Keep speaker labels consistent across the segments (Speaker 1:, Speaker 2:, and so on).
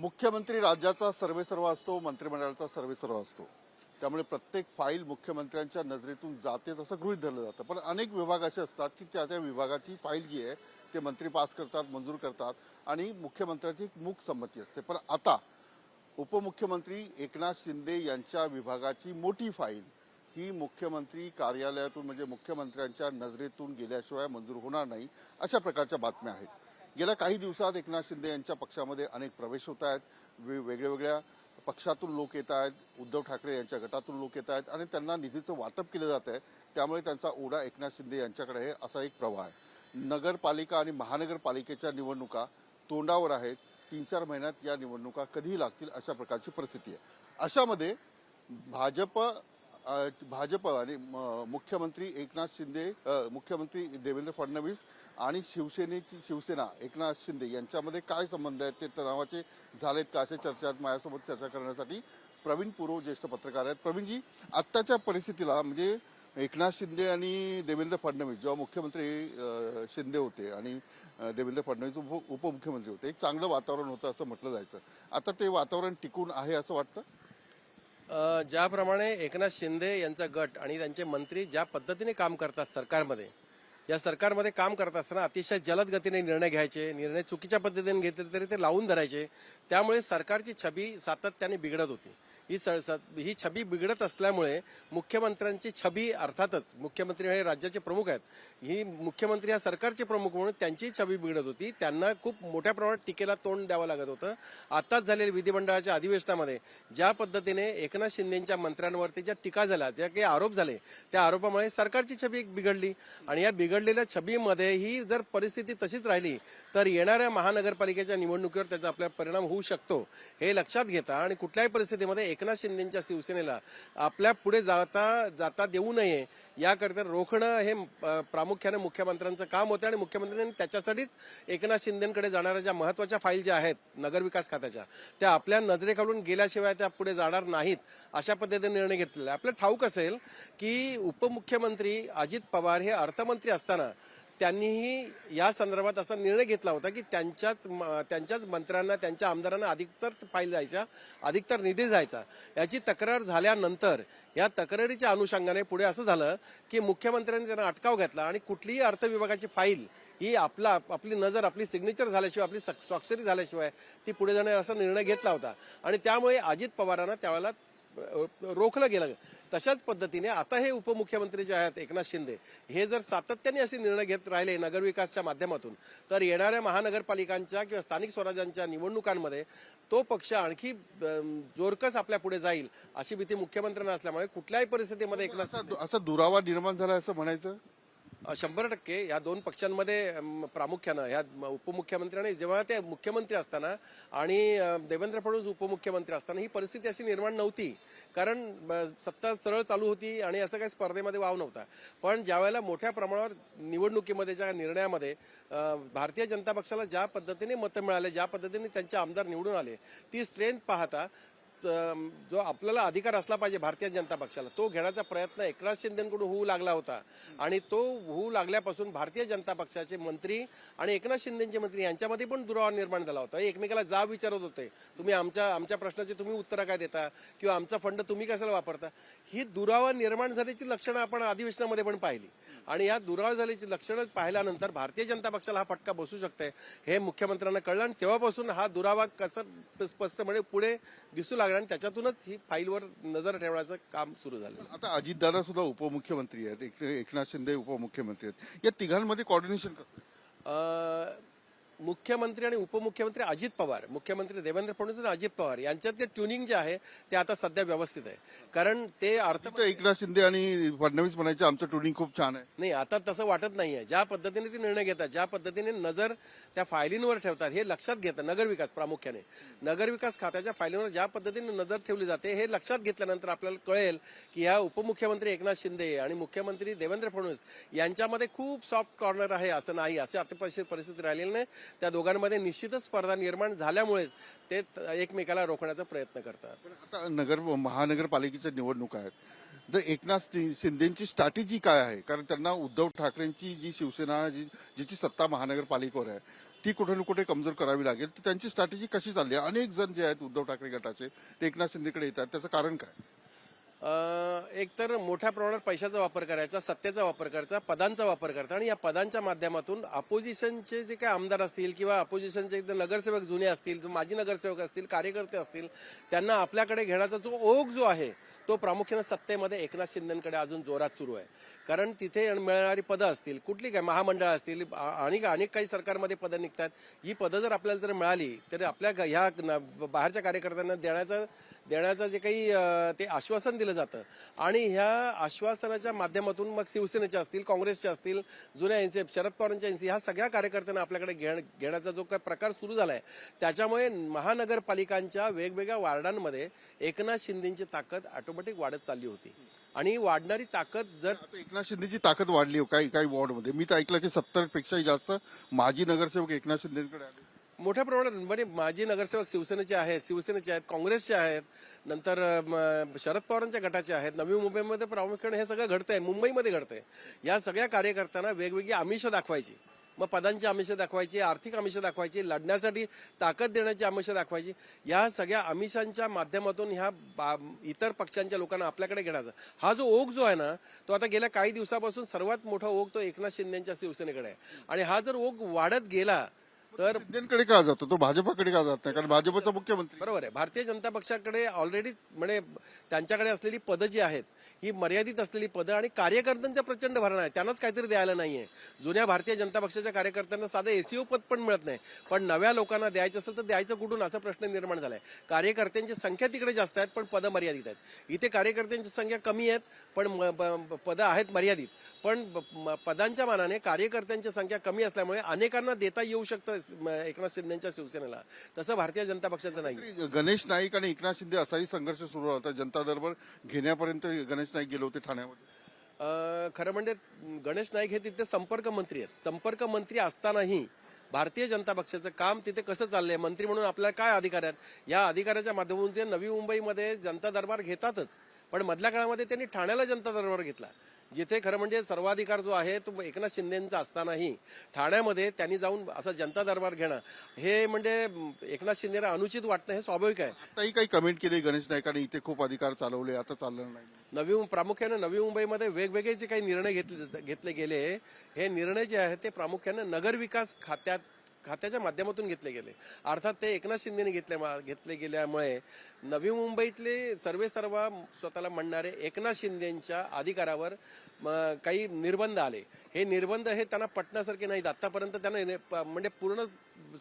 Speaker 1: मुख्यमंत्री राज्याचा सर्वेसर्व असतो मंत्रिमंडळाचा सर्वेसर्व असतो. त्यामुळे प्रत्येक फाईल मुख्यमंत्र्यांच्या नजरेतून जातेच असं गृहित धरलं जातं. पण अनेक विभाग असे असतात की त्या त्या विभागाची फाईल जी आहे ते मंत्री पास करतात मंजूर करतात आणि मुख्यमंत्र्यांची एक मूक संमती असते. पण आता उपमुख्यमंत्री एकनाथ शिंदे यांच्या विभागाची मोठी फाईल ही मुख्यमंत्री कार्यालयातून म्हणजे मुख्यमंत्र्यांच्या नजरेतून गेल्याशिवाय मंजूर होणार नाही अशा प्रकारच्या बातम्या आहेत. गेल्या काही दिवसात एकनाथ शिंदे यांच्या पक्षामध्ये अनेक प्रवेश होत आहेत. वे- वेगळ्या वेगळ्या पक्षातून लोक येत आहेत. उद्धव ठाकरे यांच्या गटातून लोक येत आहेत आणि त्यांना निधीचं वाटप केलं जात आहे. त्यामुळे त्यांचा ओढा एकनाथ शिंदे यांच्याकडे आहे असा एक प्रवाह आहे. नगरपालिका आणि महानगरपालिकेच्या निवडणुका तोंडावर आहेत. तीन चार महिन्यात या निवडणुका कधीही लागतील अशा प्रकारची परिस्थिती आहे. अशामध्ये भाजप भाजप आणि म- मुख्यमंत्री एकनाथ शिंदे मुख्यमंत्री देवेंद्र फडणवीस आणि शिवसेनेची शिवसेना एकनाथ शिंदे यांच्यामध्ये काय संबंध आहेत ते तणावाचे झालेत का अशा चर्चा आहेत माझ्यासोबत चर्चा करण्यासाठी प्रवीण पुरो ज्येष्ठ पत्रकार आहेत. प्रवीणजी आत्ताच्या परिस्थितीला म्हणजे एकनाथ शिंदे आणि देवेंद्र फडणवीस जेव्हा मुख्यमंत्री शिंदे होते आणि देवेंद्र फडणवीस उप उपमुख्यमंत्री होते एक चांगलं वातावरण होतं असं म्हटलं जायचं. आता ते वातावरण टिकून आहे असं वाटतं?
Speaker 2: ज्याप्रमाणे एकनाथ शिंदे यांचा गट आणि त्यांचे मंत्री ज्या पद्धतीने काम करतात सरकारमध्ये या सरकारमध्ये काम करत असताना अतिशय जलद गतीने निर्णय घ्यायचे निर्णय चुकीच्या पद्धतीने घेतले तरी ते लावून धरायचे. त्यामुळे सरकारची छबी सातत्याने बिघडत होती. ही स- ही छबी बिघडत असल्यामुळे मुख्यमंत्र्यांची छबी अर्थातच मुख्यमंत्री हे राज्याचे प्रमुख आहेत. ही मुख्यमंत्री हा सरकारचे प्रमुख म्हणून त्यांची छबी बिघडत होती. त्यांना खूप मोठ्या प्रमाणात टीकेला तोंड द्यावं लागत होतं. आताच झालेल्या विधिमंडळाच्या अधिवेशनामध्ये ज्या पद्धतीने एकनाथ शिंदेच्या मंत्र्यांवरती ज्या टीका झाल्या ज्या काही आरोप झाले त्या आरोपामुळे सरकारची छबी एक बिघडली. आणि या बिघडलेल्या छबीमध्ये ही जर परिस्थिती तशीच राहिली तर येणाऱ्या महानगरपालिकेच्या निवडणुकीवर त्याचा आपल्या परिणाम होऊ शकतो हे लक्षात घेता आणि कुठल्याही परिस्थितीमध्ये एकनाथ शिंदेच्या शिवसेनेला आपल्या पुढे जाता जाता देऊ नये याकरिता रोखणं हे प्रामुख्याने मुख्यमंत्र्यांचं काम होतं आणि मुख्यमंत्र्यांनी त्याच्यासाठीच एकनाथ शिंदेकडे जाणाऱ्या ज्या महत्त्वाच्या फाईल ज्या आहेत नगरविकास खात्याच्या त्या आपल्या नजरेकडून गेल्याशिवाय त्या पुढे जाणार नाहीत अशा पद्धतीने निर्णय घेतलेला आहे. आपलं ठाऊक असेल की उपमुख्यमंत्री अजित पवार हे अर्थमंत्री असताना त्यांनीही या संदर्भात असा निर्णय घेतला होता की त्यांच्याच म- त्यांच्याच मंत्र्यांना त्यांच्या आमदारांना अधिकतर फाईल जायच्या अधिकतर निधी जायचा. याची तक्रार झाल्यानंतर या तक्रारीच्या अनुषंगाने पुढे असं झालं की मुख्यमंत्र्यांनी त्यांना अटकाव घेतला आणि कुठलीही अर्थ विभागाची फाईल ही आपला आपली नजर आपली सिग्नेचर झाल्याशिवाय आपली स्वाक्षरी झाल्याशिवाय ती पुढे जाणार असा निर्णय घेतला होता. आणि त्यामुळे अजित पवारांना त्यावेळेला रोखलं गेलं. तशाच पद्धतीने आता हे उपमुख्यमंत्री जे आहेत एकनाथ शिंदे हे जर सातत्याने असे निर्णय घेत राहिले नगरविकासच्या माध्यमातून तर येणाऱ्या महानगरपालिकांच्या किंवा स्थानिक स्वराज्यांच्या निवडणुकांमध्ये तो पक्ष आणखी जोरकस आपल्या पुढे जाईल अशी भीती मुख्यमंत्र्यांना असल्यामुळे कुठल्याही परिस्थितीमध्ये एकनाथ
Speaker 1: असा दुरावा निर्माण झाला असं म्हणायचं?
Speaker 2: शंभर टक्के या दोन पक्षांमध्ये प्रामुख्यानं ह्या उपमुख्यमंत्री उपमुख्यमंत्र्यांनी जेव्हा ते मुख्यमंत्री असताना आणि देवेंद्र फडणवीस उपमुख्यमंत्री असताना ही परिस्थिती अशी निर्माण नव्हती. कारण सत्ता सरळ चालू होती आणि असं काही स्पर्धेमध्ये वाव नव्हता. पण ज्यावेळेला मोठ्या प्रमाणावर निवडणुकीमध्ये ज्या निर्णयामध्ये भारतीय जनता पक्षाला ज्या पद्धतीने मतं मिळाले ज्या पद्धतीने त्यांचे आमदार निवडून आले ती स्ट्रेंथ पाहता जो आपल्याला अधिकार असला पाहिजे भारतीय जनता पक्षाला तो घेण्याचा प्रयत्न एकनाथ शिंदेकडून होऊ लागला होता. आणि तो होऊ लागल्यापासून भारतीय जनता पक्षाचे मंत्री आणि एकनाथ शिंदेचे मंत्री यांच्यामध्ये पण दुरावा निर्माण झाला होता. एकमेकाला जाब विचारत होते. तुम्ही आमच्या आमच्या प्रश्नाची तुम्ही उत्तरं काय देता? किंवा आमचा फंड तुम्ही कशाला वापरता? ही दुरावा निर्माण झाल्याची लक्षणं आपण अधिवेशनामध्ये पण पाहिली. आणि या दुरावा झाल्याची लक्षणं पाहिल्यानंतर भारतीय जनता पक्षाला हा फटका बसू शकते हे मुख्यमंत्र्यांना कळलं. आणि तेव्हापासून हा दुरावा कसा स्पष्टपणे पुढे दिसू लागला आणि त्याच्यातूनच ही फाईलवर नजर ठेवण्याचं काम सुरू झालं
Speaker 1: आता अजितदादा सुद्धा उपमुख्यमंत्री आहेत. एक- एकनाथ शिंदे उपमुख्यमंत्री आहेत. या तिघांमध्ये कॉर्डिनेशन कसं
Speaker 2: मुख्यमंत्री आणि उपमुख्यमंत्री अजित पवार मुख्यमंत्री देवेंद्र फडणवीस आणि अजित पवार यांच्यातले ट्युनिंग जे आहे ते आता सध्या व्यवस्थित आहे. कारण ते अर्थ
Speaker 1: एकनाथ शिंदे आणि फडणवीस म्हणायचे आमचं ट्युनिंग खूप छान आहे.
Speaker 2: नाही आता तसं वाटत नाहीये. ज्या पद्धतीने ते निर्णय घेतात ज्या पद्धतीने नजर त्या फायलींवर ठेवतात हे लक्षात घेतात नगरविकास प्रामुख्याने. नगरविकास खात्याच्या फायलींवर ज्या पद्धतीने नजर ठेवली जाते हे लक्षात घेतल्यानंतर आपल्याला कळेल की ह्या उपमुख्यमंत्री एकनाथ शिंदे आणि मुख्यमंत्री देवेंद्र फडणवीस यांच्यामध्ये खूप सॉफ्ट कॉर्नर आहे असं नाही अशी परिस्थिती राहिलेली नाही. त्या दोघांमध्ये निश्चितच स्पर्धा निर्माण झाल्यामुळेच ते एकमेकाला रोखण्याचा प्रयत्न करतात.
Speaker 1: आता नगर महानगरपालिकेच्या निवडणुका आहेत. तर एकनाथ शिंदेची स्ट्रॅटेजी काय आहे? कारण त्यांना उद्धव ठाकरेंची जी शिवसेना जी जिची सत्ता महानगरपालिकेवर आहे ती कुठे ना कुठे कमजोर करावी लागेल. तर त्यांची स्ट्रॅटेजी कशी चालली आहे? अनेक जण जे आहेत उद्धव ठाकरे गटाचे ते एकनाथ शिंदेकडे येतात. त्याचं कारण काय?
Speaker 2: एकतर एक तर मोठ्या प्रमाणात पैशाचा वापर करायचा सत्तेचा वापर करायचा पदांचा वापर करता आणि या पदांच्या माध्यमातून अपोजिशनचे जे काही आमदार असतील किंवा अपोजिशनचे एकदम नगरसेवक जुने असतील माजी नगरसेवक असतील कार्यकर्ते असतील त्यांना आपल्याकडे घेण्याचा जो ओघ जो आहे तो प्रामुख्यानं सत्तेमध्ये एकनाथ शिंदेकडे अजून जोरात सुरू आहे. कारण तिथे मिळणारी पदं असतील कुठली काय महामंडळ असतील आणि अनेक काही सरकारमध्ये पदं निघतात. ही पदं जर आपल्याला जर मिळाली तर आपल्या ग- ह्या न- बाहेरच्या कार्यकर्त्यांना देण्याचं देण्याचं जे काही ते आश्वासन दिलं जातं. आणि ह्या आश्वासनाच्या माध्यमातून मग शिवसेनेचे असतील काँग्रेसचे असतील जुन्या यांचे शरद पवारांच्या यांचे ह्या सगळ्या कार्यकर्त्यांना आपल्याकडे घेण- घेण्याचा जो काही प्रकार सुरू झालाय त्याच्यामुळे महानगरपालिकांच्या वेगवेगळ्या वार्डांमध्ये एकनाथ शिंदेची ताकद ऑटोमॅटिक वाढत चालली होती. आणि वाढणारी ताकद जर
Speaker 1: एकनाथ शिंदेची ताकद वाढली हो काही काही वॉर्डमध्ये. मी तर ऐकलं की सत्तर पेक्षाही जास्त माजी नगरसेवक एकनाथ शिंदेकडे आले.
Speaker 2: मोठ्या प्रमाणात म्हणजे माजी नगरसेवक शिवसेनेचे आहेत शिवसेनेचे आहेत काँग्रेसचे आहेत नंतर शरद पवारांच्या गटाचे आहेत नवी मुंबईमध्ये प्रामुख्याने हे सगळं घडतंय मुंबईमध्ये घडतंय. या सगळ्या कार्यकर्त्यांना वेगवेगळी आमिष दाखवायची. मग पदांची आमिष दाखवायची आर्थिक आमिष दाखवायची लढण्यासाठी ताकद देण्याची आमिष दाखवायची. या सगळ्या आमिषांच्या माध्यमातून ह्या बा- इतर पक्षांच्या लोकांना आपल्याकडे घेण्याचा. हा जो ओघ जो आहे ना तो आता गेल्या काही दिवसापासून सर्वात मोठा ओघ तो एकनाथ शिंदेच्या शिवसेनेकडे आहे. आणि हा जर ओघ वाढत गेला तर
Speaker 1: शिंदेकडे का जातो? तो भाजपाकडे का जात नाही? कारण भाजपचा मुख्यमंत्री.
Speaker 2: बरोबर आहे. भारतीय जनता पक्षाकडे ऑलरेडी म्हणजे त्यांच्याकडे असलेली पदं जी आहेत ही मर्यादित असलेली पदं आणि कार्यकर्त्यांचा प्रचंड भरणा आहे त्यांनाच काहीतरी द्यायला नाहीये. जुन्या भारतीय जनता पक्षाच्या कार्यकर्त्यांना साधं एसीओ पद पण मिळत नाही. पण नव्या लोकांना द्यायचं असेल तर द्यायचं कुठून? असा प्रश्न निर्माण झालाय. कार्यकर्त्यांची संख्या तिकडे जास्त आहेत पण पदं मर्यादित आहेत. इथे कार्यकर्त्यांची संख्या कमी आहेत पण पदं आहेत मर्यादित. पण पदांच्या मानाने कार्यकर्त्यांची संख्या कमी असल्यामुळे अनेकांना देता येऊ शकतं एकनाथ शिंदेच्या शिवसेनेला. तसं भारतीय जनता पक्षाचं नाही.
Speaker 1: गणेश नाईक आणि एकनाथ शिंदे असाही संघर्ष सुरू होता. जनता दरबार घेण्यापर्यंत गणेश नाईक गेले होते ठाण्यामध्ये.
Speaker 2: खरं म्हणजे गणेश नाईक हे तिथे संपर्क मंत्री आहेत. संपर्क मंत्री असतानाही भारतीय जनता पक्षाचं काम तिथे कसं चाललंय? मंत्री म्हणून आपल्याला काय अधिकार आहेत? या अधिकाराच्या माध्यमातून ते नवी मुंबईमध्ये जनता दरबार घेतातच. पण मधल्या काळामध्ये त्यांनी ठाण्याला जनता दरबार घेतला. जिथे खरं म्हणजे सर्वाधिकार जो आहे तो एकनाथ शिंदेचा असतानाही ठाण्यामध्ये त्यांनी जाऊन असा जनता दरबार घेणं हे म्हणजे एकनाथ शिंदेला अनुचित वाटणं हे स्वाभाविक आहे.
Speaker 1: आताही काही कमेंट केली गणेश नाईकांनी इथे खूप अधिकार चालवले आता चाललं नाही.
Speaker 2: नवी प्रामुख्याने नवी मुंबईमध्ये वेगवेगळे जे काही निर्णय घेतले घेतले गेले हे निर्णय जे आहेत ते प्रामुख्याने नगर विकास खात्यात खात्याच्या माध्यमातून घेतले गेले. अर्थात ते एकनाथ शिंदेने घेतले घेतले गेल्यामुळे नवी मुंबईतले सर्वे सर्व स्वतःला म्हणणारे एकनाथ शिंदेच्या अधिकारावर काही निर्बंध आले. हे निर्बंध हे त्यांना पटण्यासारखे नाहीत. आत्तापर्यंत त्यांना प- म्हणजे पूर्ण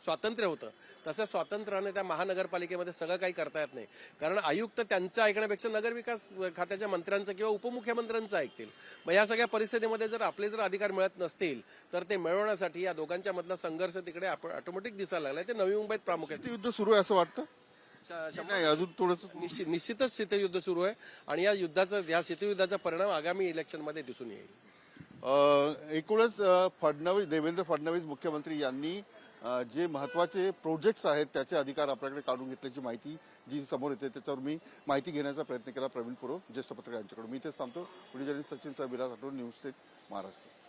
Speaker 2: स्वातंत्र्य होतं. तसं स्वातंत्र्याने त्या महानगरपालिकेमध्ये सगळं काही करता येत नाही. कारण आयुक्त त्यांचं ऐकण्यापेक्षा नगरविकास खात्याच्या मंत्र्यांचं किंवा उपमुख्यमंत्र्यांचं ऐकतील. मग या सगळ्या परिस्थितीमध्ये जर आपले जर अधिकार मिळत नसतील तर ते मिळवण्यासाठी या दोघांच्या मधला संघर्ष तिकडे ऑटोमॅटिक दिसायला लागला. ते नवी मुंबईत प्रामुख्याने
Speaker 1: युद्ध सुरू आहे असं वाटतं? नाही अजून थोडस
Speaker 2: निश्चित निश्चितच शीतयुद्ध सुरू आहे आणि या युद्धाचा या शीतयुद्धाचा परिणाम आगामी इलेक्शनमध्ये दिसून येईल.
Speaker 1: अ, एकूणच फडणवीस देवेंद्र फडणवीस मुख्यमंत्री यांनी जे महत्त्वाचे प्रोजेक्ट्स आहेत त्याचे अधिकार आपल्याकडे काढून घेतल्याची माहिती जी समोर येते त्याच्यावर मी माहिती घेण्याचा प्रयत्न केला प्रवीण पुरो ज्येष्ठ पत्रकार यांच्याकडून मी इथेच थांबतो. पुढे जर्नलिस्ट सचिन सह विराज आठवड न्यूज स्टेट महाराष्ट्र.